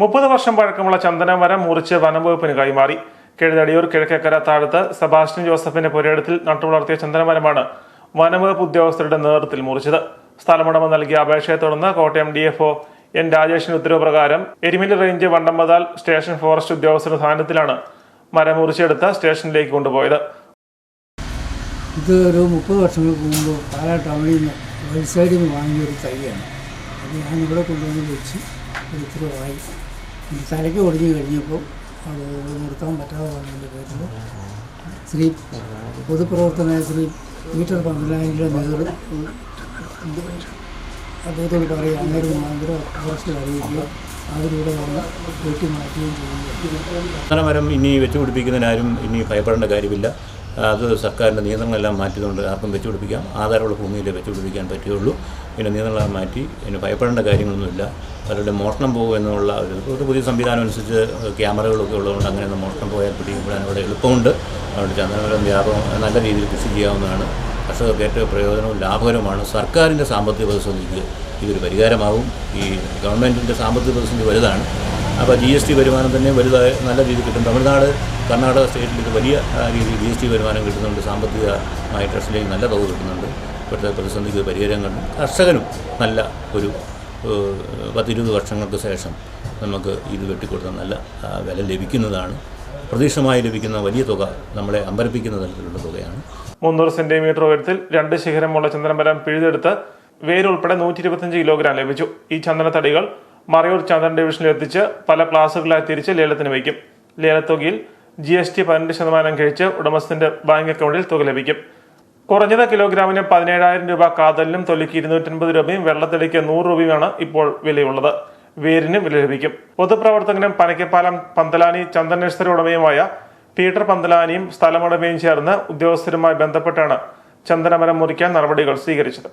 മുപ്പത് വർഷം പഴക്കമുള്ള ചന്ദനമരം മുറിച്ച് വനംവകുപ്പിന് കൈമാറി. കിഴതടിയൂർ കിഴക്കേക്കര താഴത്ത് സെബാസ്റ്റ്യൻ ജോസഫിന്റെ പുരയിടത്തിൽ നട്ടുവളർത്തിയ ചന്ദനമരമാണ് വനംവകുപ്പ് ഉദ്യോഗസ്ഥരുടെ നേതൃത്വത്തിൽ മുറിച്ചത്. സ്ഥലമുടമ നൽകിയ അപേക്ഷയെ തുടർന്ന് കോട്ടയം ഡി എഫ് എൻ രാജേഷിന്റെ ഉത്തരവ് പ്രകാരം Erumeli range Vandanpathal station forest ഉദ്യോഗസ്ഥരുടെ സാന്നിധ്യത്തിലാണ് മരം മുറിച്ചെടുത്ത് സ്റ്റേഷനിലേക്ക് കൊണ്ടുപോയത്. ഇത് ഒരു മുപ്പത് വർഷങ്ങൾക്ക് മുമ്പ് പാലാ ടൗണിൽ നിന്ന് വൈസൈഡിൽ നിന്ന് തൈയാണ്. അത് ഞാൻ ഇവിടെ കൊണ്ടുവന്ന് വെച്ച് ഒരു ഉത്തരവായി ഇത് തലയ്ക്ക് ഒടിഞ്ഞു കഴിഞ്ഞപ്പോൾ അത് നിർത്താൻ പറ്റാതെ വന്നതിന്റെ പേരിൽ ശ്രീ പൊതുപ്രവർത്തനായ ശ്രീ മീറ്റർ പന്ത്രണ്ടായിരം നേതൃത്വം അദ്ദേഹത്തോട് പറയുക അന്നേരം ഭയങ്കര ഫോറസ്റ്റ് അറിയിക്കുക അതിലൂടെ വന്ന് വെട്ടി മാറ്റുകയും ചെയ്യുക മരം ഇനി വെച്ചുപിടിപ്പിക്കുന്നതിനാരും ഇനി ഭയപ്പെടേണ്ട കാര്യമില്ല. അത് സർക്കാരിന്റെ നിയന്ത്രണങ്ങളെല്ലാം മാറ്റിയതുകൊണ്ട് ആർക്കും വെച്ചുപിടിപ്പിക്കാം. ആധാരമുള്ള ഭൂമിയിൽ വെച്ചുപിടിപ്പിക്കാൻ പറ്റുകയുള്ളൂ. പിന്നെ നിയന്ത്രണം മാറ്റി ഇനി ഭയപ്പെടേണ്ട കാര്യങ്ങളൊന്നുമില്ല. അവരുടെ മോഷണം പോകും എന്നുള്ള ഒരു പുതിയ സംവിധാനം അനുസരിച്ച് ക്യാമറകളൊക്കെ ഉള്ളതുകൊണ്ട് അങ്ങനെയൊന്നും മോഷണം പോയാൽ പിടിക്കപ്പെടാൻ അവിടെ എളുപ്പമുണ്ട്. അതുകൊണ്ട് ചന്ദനമരം വ്യാപകം നല്ല രീതിയിൽ കൃഷി ചെയ്യാവുന്നതാണ്. കർഷകർക്ക് ഏറ്റവും പ്രയോജനവും ലാഭകരവുമാണ്. സർക്കാരിന്റെ സാമ്പത്തിക പ്രതിസന്ധിക്ക് ഇതൊരു പരിഹാരമാകും ഈ ഗവൺമെന്റിന്റെ സാമ്പത്തിക പ്രതിസന്ധി വലുതാണ്. അപ്പോൾ ജി എസ് ടി വരുമാനം തന്നെ വലുതായ നല്ല രീതിയിൽ കിട്ടും. തമിഴ്നാട് കർണാടക സ്റ്റേറ്റിൽ ഇത് വലിയ രീതിയിൽ ജി എസ് ടി വരുമാനം കിട്ടുന്നുണ്ട്. സാമ്പത്തികമായി ട്രസ്റ്റിലേക്ക് നല്ല തുക കിട്ടുന്നുണ്ട്. ഇപ്പോഴത്തെ പ്രതിസന്ധിക്ക് പരിഹാരം കണ്ടു കർഷകനും നല്ല ഒരു പത്തിരുപത് വർഷങ്ങൾക്ക് ശേഷം നമുക്ക് ഇത് വെട്ടിക്കൊടുത്ത നല്ല വില ലഭിക്കുന്നതാണ്. പ്രതീക്ഷമായി ലഭിക്കുന്ന വലിയ തുക നമ്മളെ അമ്പരപ്പിക്കുന്ന തരത്തിലുള്ള തുകയാണ്. മുന്നൂറ് സെന്റിമീറ്റർ ഉയരത്തിൽ രണ്ട് ശിഖരമുള്ള ചന്ദനമരം പിഴുതെടുത്ത് വേരുൾപ്പെടെ നൂറ്റി ഇരുപത്തിയഞ്ച് കിലോഗ്രാം ലഭിച്ചു. ഈ ചന്ദനത്തടികൾ മറയൂർ ചന്ദ്രൻ ഡിവിഷനിൽ എത്തിച്ച് പല ക്ലാസുകളായി തിരിച്ച് ലേലത്തിന് വയ്ക്കും. ലേലത്തുകയിൽ ജി എസ് ടി പതിനെട്ട് ശതമാനം കഴിച്ച് ഉടമസ്ഥന്റെ ബാങ്ക് അക്കൗണ്ടിൽ തുക ലഭിക്കും. കുറഞ്ഞത് കിലോഗ്രാമിന് പതിനേഴായിരം രൂപ കാതലിനും തൊലിക്ക് ഇരുന്നൂറ്റൻപത് രൂപയും വെള്ളത്തെളിക്ക് നൂറ് രൂപയുമാണ് ഇപ്പോൾ വിലയുള്ളത്. വേരിന് വില ലഭിക്കും. പൊതുപ്രവർത്തകനും പനക്കപ്പാലം പന്തലാനി ചന്ദ്രനേശ്വര ഉടമയുമായ പീറ്റർ പന്തലാനിയും സ്ഥലമുടമയും ചേർന്ന് ഉദ്യോഗസ്ഥരുമായി ബന്ധപ്പെട്ടാണ് ചന്ദനമരം മുറിക്കാൻ നടപടികൾ സ്വീകരിച്ചത്.